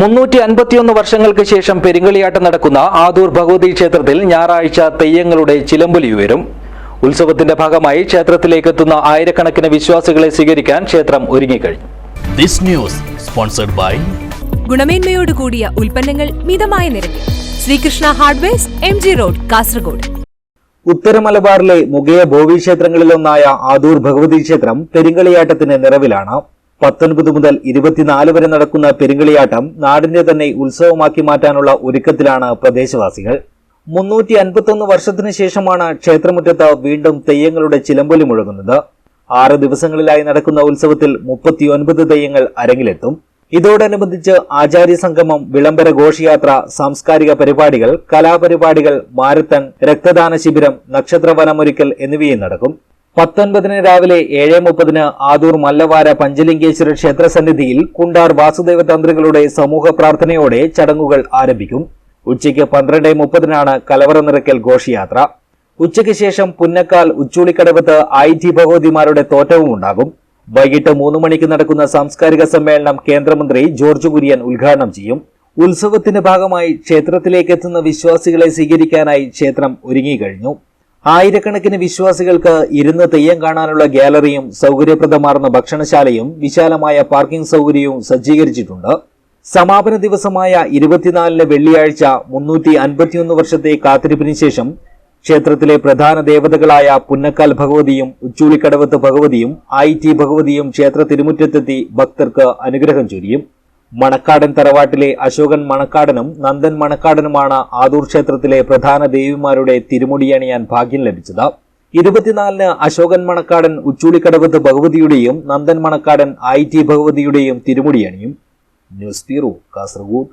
മുന്നൂറ്റി അൻപത്തിയൊന്ന് വർഷങ്ങൾക്ക് ശേഷം പെരിങ്കളിയാട്ടം നടക്കുന്ന ആദൂർ ഭഗവതി ക്ഷേത്രത്തിൽ ഞായറാഴ്ച തെയ്യങ്ങളുടെ ചിലമ്പൊലി ഉയരും. ഉത്സവത്തിന്റെ ഭാഗമായി ക്ഷേത്രത്തിലേക്ക് എത്തുന്ന ആയിരക്കണക്കിന് വിശ്വാസികളെ സ്വീകരിക്കാൻ ക്ഷേത്രം ഒരുങ്ങിക്കഴിഞ്ഞു. This news sponsored by ഗുണമേന്മയോട് കൂടിയ ഉൽപ്പന്നങ്ങൾ മിതമായ നിരക്കിൽ. Srikrishna hardwares M G road Kasaragod. ഉത്തര മലബാറിലെ മുഖയ ഭോവി ക്ഷേത്രങ്ങളിലൊന്നായ ആദൂർ ഭഗവതി ക്ഷേത്രം പെരിങ്കളിയാട്ടത്തിന്റെ നിറവിലാണ്. പത്തൊൻപത് മുതൽ ഇരുപത്തിനാല് വരെ നടക്കുന്ന പെരുങ്കളിയാട്ടം നാടിന്റെ തന്നെ ഉത്സവമാക്കി മാറ്റാനുള്ള ഒരുക്കത്തിലാണ് പ്രദേശവാസികൾ. മുന്നൂറ്റി അൻപത്തൊന്ന് വർഷത്തിനു ശേഷമാണ് ക്ഷേത്രമുറ്റത്ത് വീണ്ടും തെയ്യങ്ങളുടെ ചിലമ്പൊലി മുഴങ്ങുന്നത്. ആറ് ദിവസങ്ങളിലായി നടക്കുന്ന ഉത്സവത്തിൽ മുപ്പത്തിയൊൻപത് തെയ്യങ്ങൾ അരങ്ങിലെത്തും. ഇതോടനുബന്ധിച്ച് ആചാര്യ സംഗമം വിളംബര ഘോഷയാത്ര സാംസ്കാരിക പരിപാടികൾ കലാപരിപാടികൾ മാരത്തൺ രക്തദാന ശിബിരം നക്ഷത്രവനമൊരുക്കൽ എന്നിവയും നടക്കും. പത്തൊൻപതിന് രാവിലെ ഏഴ് മുപ്പതിന് ആദൂർ മല്ലവാര പഞ്ചലിംഗേശ്വര ക്ഷേത്ര സന്നിധിയിൽ കുണ്ടാർ വാസുദേവ തന്ത്രികളുടെ സമൂഹ പ്രാർത്ഥനയോടെ ചടങ്ങുകൾ ആരംഭിക്കും. ഉച്ചയ്ക്ക് പന്ത്രണ്ട് മുപ്പതിനാണ് കലവറ നിറയ്ക്കൽ ഘോഷയാത്ര. ഉച്ചയ്ക്ക് ശേഷം പുന്നക്കാൽ ഉച്ചൂളിക്കടവത്ത് ഐ ടി ഭഗവതിമാരുടെ തോറ്റവും ഉണ്ടാകും. വൈകിട്ട് മൂന്ന് മണിക്ക് നടക്കുന്ന സാംസ്കാരിക സമ്മേളനം കേന്ദ്രമന്ത്രി ജോർജ് കുര്യൻ ഉദ്ഘാടനം ചെയ്യും. ഉത്സവത്തിന്റെ ഭാഗമായി ക്ഷേത്രത്തിലേക്ക് എത്തുന്ന വിശ്വാസികളെ സ്വീകരിക്കാനായി ക്ഷേത്രം ഒരുങ്ങിക്കഴിഞ്ഞു. ആയിരക്കണക്കിന് വിശ്വാസികൾക്ക് ഇരുന്ന് തെയ്യം കാണാനുള്ള ഗ്യാലറിയും സൗകര്യപ്രദമാർന്ന ഭക്ഷണശാലയും വിശാലമായ പാർക്കിംഗ് സൗകര്യവും സജ്ജീകരിച്ചിട്ടുണ്ട്. സമാപന ദിവസമായ ഇരുപത്തിനാലിന് വെള്ളിയാഴ്ച മുന്നൂറ്റി അൻപത്തിയൊന്ന് വർഷത്തെ കാത്തിരിപ്പിന് ശേഷം ക്ഷേത്രത്തിലെ പ്രധാന ദേവതകളായ പുന്നക്കാൽ ഭഗവതിയും ഉച്ചൂളിക്കടവത്ത് ഭഗവതിയും ഐ ടി ഭഗവതിയും ക്ഷേത്ര തിരുമുറ്റത്തെത്തി ഭക്തർക്ക് അനുഗ്രഹം ചൊരിയും. മണക്കാടൻ തറവാട്ടിലെ അശോകൻ മണക്കാടനും നന്ദൻ മണക്കാടനുമാണ് ആദൂർ ക്ഷേത്രത്തിലെ പ്രധാന ദേവിമാരുടെ തിരുമുടിയണിയാൻ ഭാഗ്യം ലഭിച്ചത്. ഇരുപത്തിനാലിന് അശോകൻ മണക്കാടൻ ഉച്ചൂളിക്കടവത്ത് ഭഗവതിയുടെയും നന്ദൻ മണക്കാടൻ ഐ ടി ഭഗവതിയുടെയും തിരുമുടിയണിയും ന്യൂസ് ബ്യൂറോ കാസർഗോഡ്.